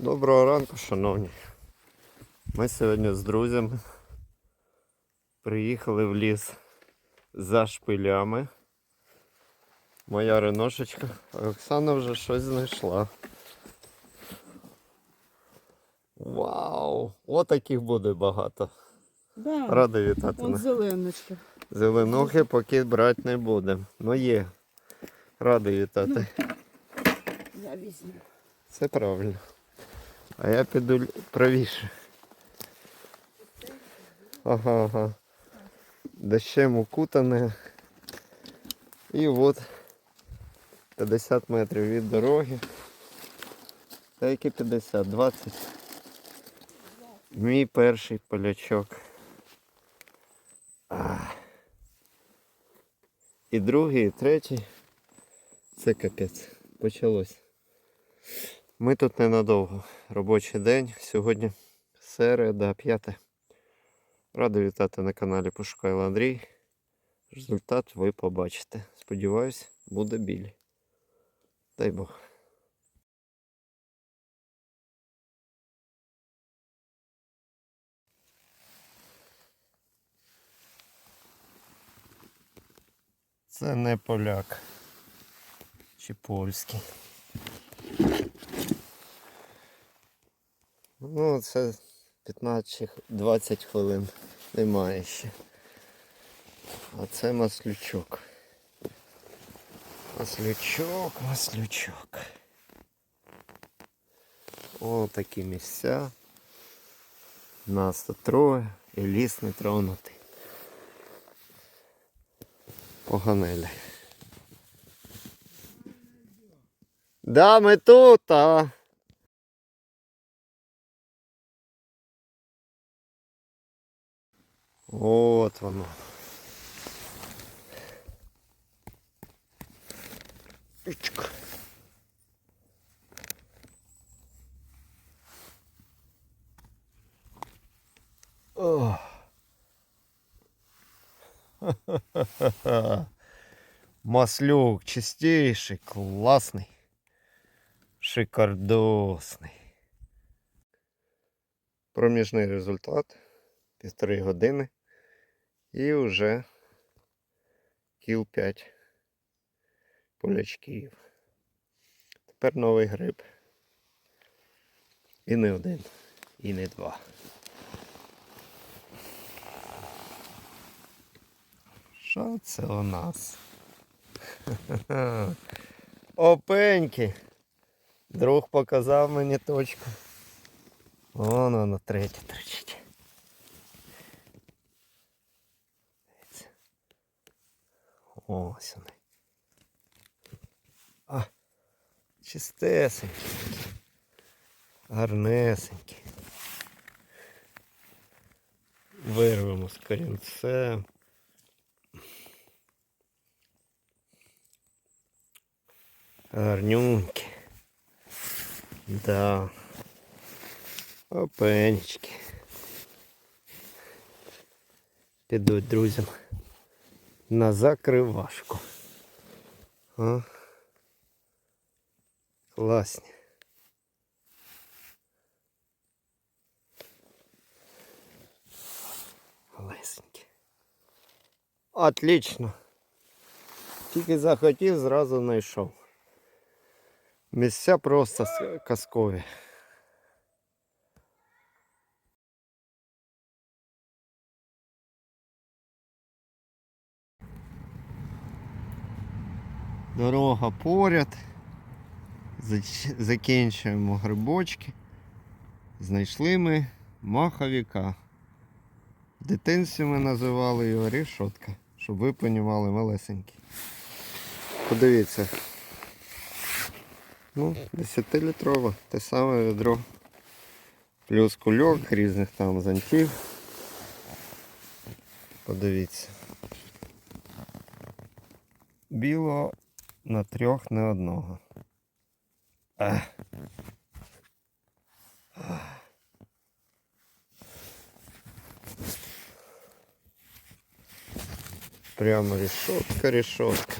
Доброго ранку, шановні. Ми сьогодні з друзями приїхали в ліс за шпилями. Моя реношечка, а Оксана вже щось знайшла. Вау! Отаких буде багато. Да. Радий вітати. Вон зеленочка. Зеленухи поки брати не будемо. Ну є. Радий вітати. Я візьму. Це правильно. А я піду правіше. Ага, ага. Дощем укутане. І от 50 метрів від дороги. Та які 50, 20. Мій перший полячок. А. І другий, і третій. Це капець. Почалось. Ми тут ненадовго. Робочий день. Сьогодні середа, п'яте. Радий вітати на каналі Пошукайло Андрій. Результат ви побачите. Сподіваюсь, буде біль. Дай Бог. Це не поляк. Чи польський. Ну, це 15-20 хвилин. Немає ще. А це маслючок. Маслючок, маслючок. О, такі місця. Нас тут троє і ліс не тронутий. Поганелі. Да, ми тут, а. От воно. О. Маслюк чистейший, класний, шикардосний. Проміжний результат півтори години і вже кіл 5 полячків. Тепер новий гриб. І не один, і не два. Що це у нас? Опеньки! Друг показав мені точку. Вон воно третє тричить. Ось вони. А, чистесенькі. Гарнесенькі. Вирвемо з корінцем. Гарнюнькі. Да. Опенечки. Підуть друзям на закривашку. А? Класні. Лесенькі. Отлично. Тільки захотів, зразу знайшов. Місця просто с- казкові. Дорога поряд. Закінчуємо грибочки. Знайшли ми маховіка. В дитинстві ми називали його рішотка, щоб ви понімали малесенький. Подивіться. Ну, 10-літрове, те саме відро. Плюс кульок різних там зонтів. Подивіться. Білого на трьох не одного. Ах. Прямо решетка, решетка.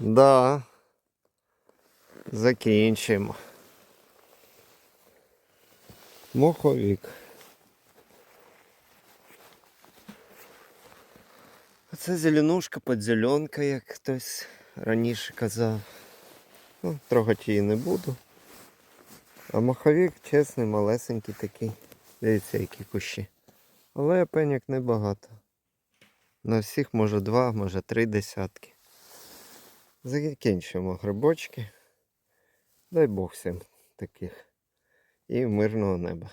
Да. Закінчимо. Моховик. Оце зеленушка, подзеленка, як хтось раніше казав. Ну, трогати її не буду. А маховик чесний, малесенький такий. Дивіться, які кущі. Але пеньок небагато. На всіх може два, може три десятки. Закінчуємо грибочки. Дай Бог всім таких. І мирного неба.